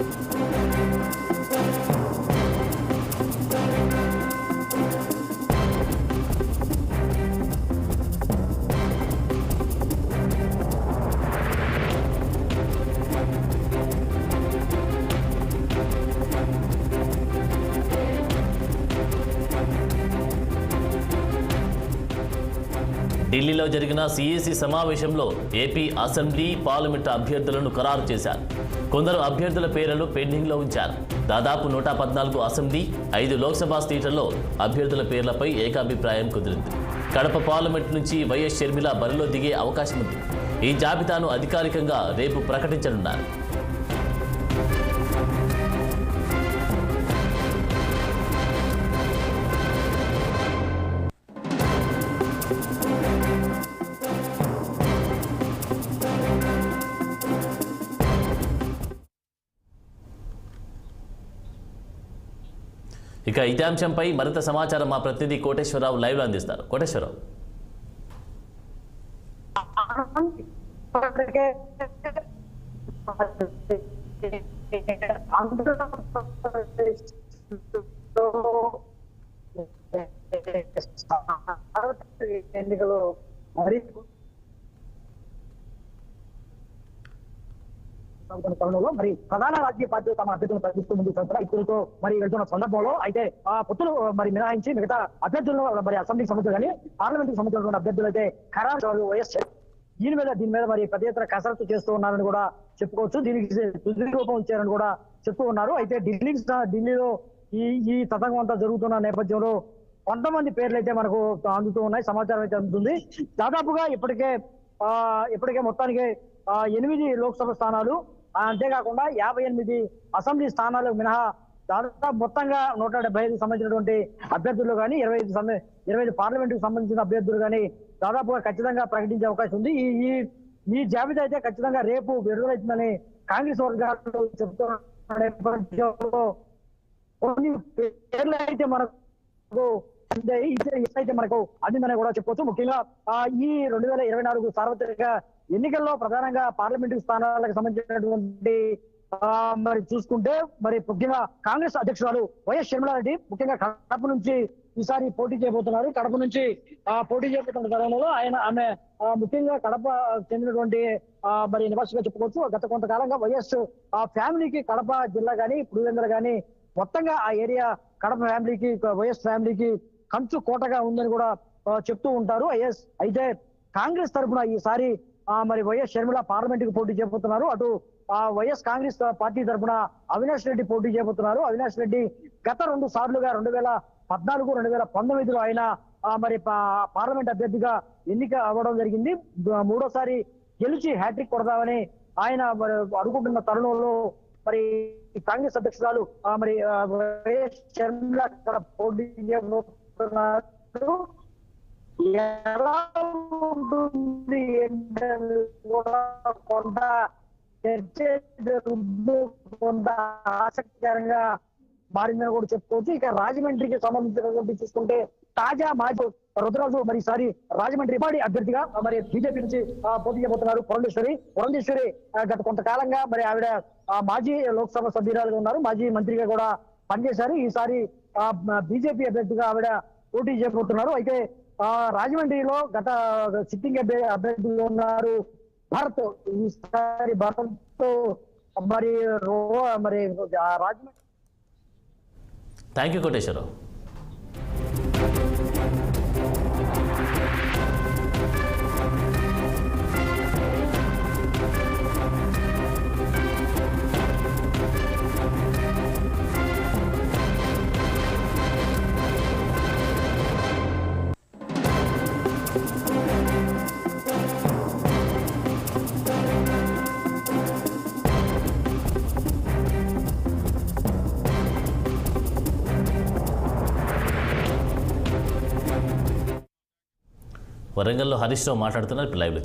Thank you. ఢిల్లీలో జరిగిన CAC సమావేశంలో ఏపీ అసెంబ్లీ పార్లమెంటు అభ్యర్థులను ఖరారు చేశారు. కొందరు అభ్యర్థుల పేర్లను పెండింగ్లో ఉంచారు. దాదాపు నూట పద్నాలుగు అసెంబ్లీ ఐదు లోక్సభ సీట్లలో అభ్యర్థుల పేర్లపై ఏకాభిప్రాయం కుదిరింది. కడప పార్లమెంట్ నుంచి వైఎస్ షర్మిల బరిలో దిగే అవకాశం ఉంది ఈ జాబితాను అధికారికంగా రేపు ప్రకటించనున్నారు. ఇక ఇదే అంశంపై మరింత సమాచారం మా ప్రతినిధి కోటేశ్వరరావు లైవ్లో అందిస్తారు. కోటేశ్వరరావు. ఎన్నికలు మరి సాగుతున్న తరుణంలో మరి ప్రధాన రాజకీయ పార్టీలు తమ అభ్యర్థులను ప్రకటిస్తూ ముందుకు వెళ్తున్నారు ఇప్పుడుతో మరి వెళ్తున్న సందర్భంలో అయితే ఆ పొత్తులు మరి మినహాయించి మిగతా అభ్యర్థులను మరి అసెంబ్లీకి సంబంధించిన కానీ పార్లమెంట్ సంబంధించిన అభ్యర్థులు అయితే ఖరారు వైఎస్ దీని మీద దీని మీద మరి పెద్ద ఎత్తున కసరత్తు చేస్తూ ఉన్నారని కూడా చెప్పుకోవచ్చు. దీనికి తుది రూపం ఇచ్చారని కూడా చెప్తూ ఉన్నారు. అయితే ఢిల్లీ ఢిల్లీలో ఈ ఈ తతంగం అంతా జరుగుతున్న నేపథ్యంలో కొంతమంది పేర్లు అయితే మనకు అందుతూ ఉన్నాయి సమాచారం అయితే అందుతుంది. దాదాపుగా ఇప్పటికే ఆ ఇప్పటికే మొత్తానికి ఎనిమిది లోక్సభ స్థానాలు అంతేకాకుండా యాభై ఎనిమిది అసెంబ్లీ స్థానాలు మినహా దాదాపు మొత్తంగా నూట డెబ్బై ఐదు సంబంధించినటువంటి అభ్యర్థులు కానీ ఇరవై ఐదు ఇరవై ఐదు పార్లమెంటుకు సంబంధించిన అభ్యర్థులు కానీ దాదాపుగా ఖచ్చితంగా ప్రకటించే అవకాశం ఉంది. ఈ ఈ ఈ జాబితా అయితే ఖచ్చితంగా రేపు విడుదలవుతుందని కాంగ్రెస్ వర్గాలు చెప్తున్న నేపథ్యంలో కొన్ని పేర్లు అయితే మనకు అయితే మనకు అందిందని కూడా చెప్పుకోవచ్చు ముఖ్యంగా ఈ రెండు వేల ఇరవై నాలుగు సార్వత్రిక ఎన్నికల్లో ప్రధానంగా పార్లమెంటు స్థానాలకు సంబంధించినటువంటి మరి చూసుకుంటే మరి ముఖ్యంగా కాంగ్రెస్ అధ్యక్షురాలు వైఎస్ షర్మిలారెడ్డి ముఖ్యంగా కడప నుంచి ఈసారి పోటీ చేయబోతున్నారు. కడప నుంచి ఆ, పోటీ చేయబోతున్న తరుణంలో ఆయన ఆమె ముఖ్యంగా కడప చెందినటువంటి ఆ, మరి నివాసిగా చెప్పుకోవచ్చు. గత కొంతకాలంగా వైఎస్ ఆ ఫ్యామిలీకి కడప జిల్లా కానీ పులివెందుల కానీ మొత్తంగా ఆ ఏరియా కడప ఫ్యామిలీకి వైఎస్ ఫ్యామిలీకి కంచు కోటగా ఉందని కూడా చెప్తూ ఉంటారు. ఐఎస్ అయితే కాంగ్రెస్ తరఫున ఈసారి మరి వైఎస్ షర్మిల పార్లమెంట్కి పోటీ చేయబోతున్నారు అటు ఆ వైఎస్ కాంగ్రెస్ పార్టీ తరఫున అవినాష్ రెడ్డి పోటీ చేయబోతున్నారు అవినాష్ రెడ్డి గత రెండు సార్లుగా రెండు వేల పద్నాలుగు రెండు వేల పంతొమ్మిదిలో ఆయన ఆ, మరి పా- పార్లమెంట్ అభ్యర్థిగా ఎన్నిక అవ్వడం జరిగింది. మూడోసారి గెలిచి హ్యాట్రిక్ కొడదామని ఆయన మరి అనుకుంటున్న తరుణంలో మరి కాంగ్రెస్ అధ్యక్షురాలు ఆ, మరి వైఎస్ షర్మిల పోటీ చేయబోతున్నారు ఎలా ఉంటుంది ఏంటని కూడా కొంత చర్చ జరుగుతూ కొంత ఆసక్తికరంగా మారిందని కూడా చెప్పుకోవచ్చు. ఇక రాజమండ్రికి సంబంధించినటువంటి చూసుకుంటే తాజా మాజీ రుద్రరాజు మరి సారి రాజమండ్రి పాడి అభ్యర్థిగా మరి బీజేపీ నుంచి పోటీ చేయబోతున్నారు పురంధేశ్వరి. పురంధేశ్వరి గత కొంతకాలంగా మరి ఆవిడ మాజీ లోక్సభ సభ్యురాలుగా ఉన్నారు. మాజీ మంత్రిగా కూడా పనిచేశారు. ఈసారి బీజేపీ అభ్యర్థిగా ఆవిడ పోటీ చేయబోతున్నారు. అయితే ఆ, రాజమండ్రిలో గత సిట్టింగ్ అభ్యర్థులు అభ్యర్థిగా ఉన్నారు. భరత్ ఈసారి భరత్ మరి రో మరి ఆ రాజమండ్రి థ్యాంక్ యూ కోటేశ్వరరావు. వరంగల్లో హరీష్ రావు మాట్లాడుతున్నారు ఇప్పుడు లైవ్లో